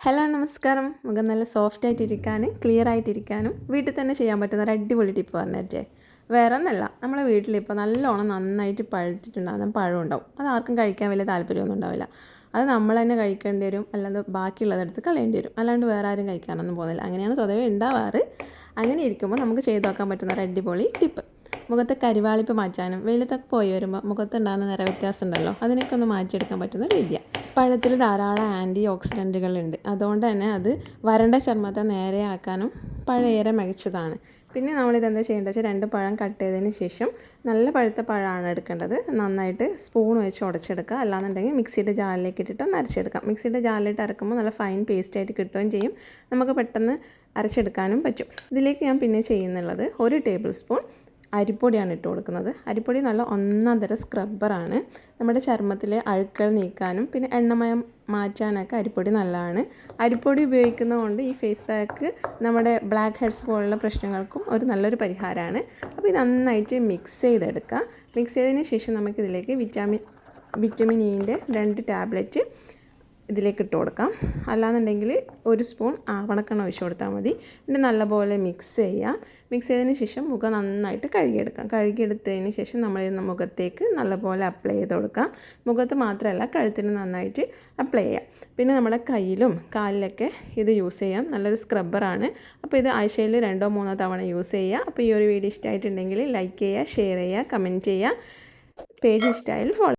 Hello നമസ്കാരം. മുഖം നല്ല സോഫ്റ്റ് ആയിട്ടിരിക്കാനും ക്ലിയർ ആയിട്ടിരിക്കാനും വീട്ടിൽ തന്നെ ചെയ്യാൻ പറ്റുന്ന ഒരു അടിപൊളി ടിപ്പ് പറഞ്ഞേ വേറെ ഒന്നല്ല നമ്മളെ വീട്ടിലിപ്പോൾ നല്ലോണം നന്നായിട്ട് പഴുത്തിട്ടുണ്ടാകുന്ന പഴം ഉണ്ടാവും. അത് ആർക്കും കഴിക്കാൻ വലിയ താല്പര്യമൊന്നും ഉണ്ടാവില്ല. അത് നമ്മൾ തന്നെ കഴിക്കേണ്ടി വരും അല്ലാതെ ബാക്കിയുള്ളതെടുത്ത് കളയേണ്ടി വരും. അല്ലാണ്ട് വേറെ ആരും കഴിക്കാനൊന്നും പോകുന്നില്ല. അങ്ങനെയാണ് സ്വതവേ ഉണ്ടാവാറ്. അങ്ങനെ ഇരിക്കുമ്പോൾ നമുക്ക് ചെയ്തു നോക്കാൻ പറ്റുന്ന ഒരു അടിപൊളി ടിപ്പ് മുഖത്തെ കരിവാളിപ്പ് മാറ്റാനും വെയിലത്തൊക്കെ പോയി വരുമ്പോൾ മുഖത്തുണ്ടാകുന്ന നിറവ്യത്യാസം ഉണ്ടല്ലോ അതിനൊക്കെ ഒന്ന് മാറ്റിയെടുക്കാൻ പറ്റുന്ന ഒരു വിദ്യ പഴത്തിൽ ധാരാളം ആന്റി ഓക്സിഡന്റുകളുണ്ട് അതുകൊണ്ട് തന്നെ അത് വരണ്ട ചർമ്മത്തെ നേരെയാക്കാനും പഴയേറെ മികച്ചതാണ്. പിന്നെ നമ്മളിത് എന്താ ചെയ്യേണ്ടത് വെച്ചാൽ രണ്ട് പഴം കട്ട് ചെയ്തതിന് ശേഷം നല്ല പഴുത്ത പഴമാണ് എടുക്കേണ്ടത്. നന്നായിട്ട് സ്പൂൺ വെച്ച് ഉടച്ചെടുക്കുക. അല്ലാന്നുണ്ടെങ്കിൽ മിക്സിയുടെ ജാലിലേക്ക് ഇട്ടിട്ട് ഒന്ന് അരച്ചെടുക്കാം. മിക്സിയുടെ ജാലിലിട്ട് അരക്കുമ്പോൾ നല്ല ഫൈൻ പേസ്റ്റ് ആയിട്ട് കിട്ടുകയും ചെയ്യും. നമുക്ക് പെട്ടെന്ന് അരച്ചെടുക്കാനും പറ്റും. ഇതിലേക്ക് ഞാൻ പിന്നെ ചെയ്യുന്നുള്ളത് ഒരു ടേബിൾ സ്പൂൺ അരിപ്പൊടിയാണ് ഇട്ട് കൊടുക്കുന്നത്. അരിപ്പൊടി നല്ല ഒന്നാം തരം സ്ക്രബ്ബറാണ് നമ്മുടെ ചർമ്മത്തിലെ അഴുക്കൾ നീക്കാനും പിന്നെ എണ്ണമയം മാറ്റാനൊക്കെ അരിപ്പൊടി നല്ലതാണ്. അരിപ്പൊടി ഉപയോഗിക്കുന്നതുകൊണ്ട് ഈ ഫേസ് പാക്ക് നമ്മുടെ ബ്ലാക്ക് ഹെഡ്സ് പോലുള്ള പ്രശ്നങ്ങൾക്കും ഒരു നല്ലൊരു പരിഹാരമാണ്. അപ്പോൾ ഇത് നന്നായിട്ട് മിക്സ് ചെയ്തെടുക്കുക മിക്സ് ചെയ്തതിന് ശേഷം നമുക്കിതിലേക്ക് വിറ്റാമിൻ വിറ്റമിൻ ഇന്റെ രണ്ട് ടാബ്ലറ്റ് ഇതിലേക്ക് ഇട്ട് കൊടുക്കാം. അല്ലാന്നുണ്ടെങ്കിൽ ഒരു സ്പൂൺ ആവണക്കെണ്ണ ഒഴിച്ച് കൊടുത്താൽ മതി. എന്നിട്ട് നല്ലപോലെ മിക്സ് ചെയ്യാം. മിക്സ് ചെയ്തതിന് ശേഷം മുഖം നന്നായിട്ട് കഴുകിയെടുക്കാം. കഴുകിയെടുത്തതിന് ശേഷം നമ്മൾ മുഖത്തേക്ക് നല്ലപോലെ അപ്ലൈ ചെയ്ത് കൊടുക്കാം. മുഖത്ത് മാത്രമല്ല കഴുത്തിന് നന്നായിട്ട് അപ്ലൈ ചെയ്യാം. പിന്നെ നമ്മുടെ കയ്യിലും കാലിലൊക്കെ ഇത് യൂസ് ചെയ്യാം. നല്ലൊരു സ്ക്രബ്ബറാണ് അപ്പോൾ ഇത് ആഴ്ചയിൽ രണ്ടോ മൂന്നോ തവണ യൂസ് ചെയ്യുക. അപ്പോൾ ഈ ഒരു വീഡിയോ ഇഷ്ടമായിട്ടുണ്ടെങ്കിൽ ലൈക്ക് ചെയ്യുക ഷെയർ ചെയ്യുക കമന്റ് ചെയ്യുക. Page ഇഷ്ടമായാലും follow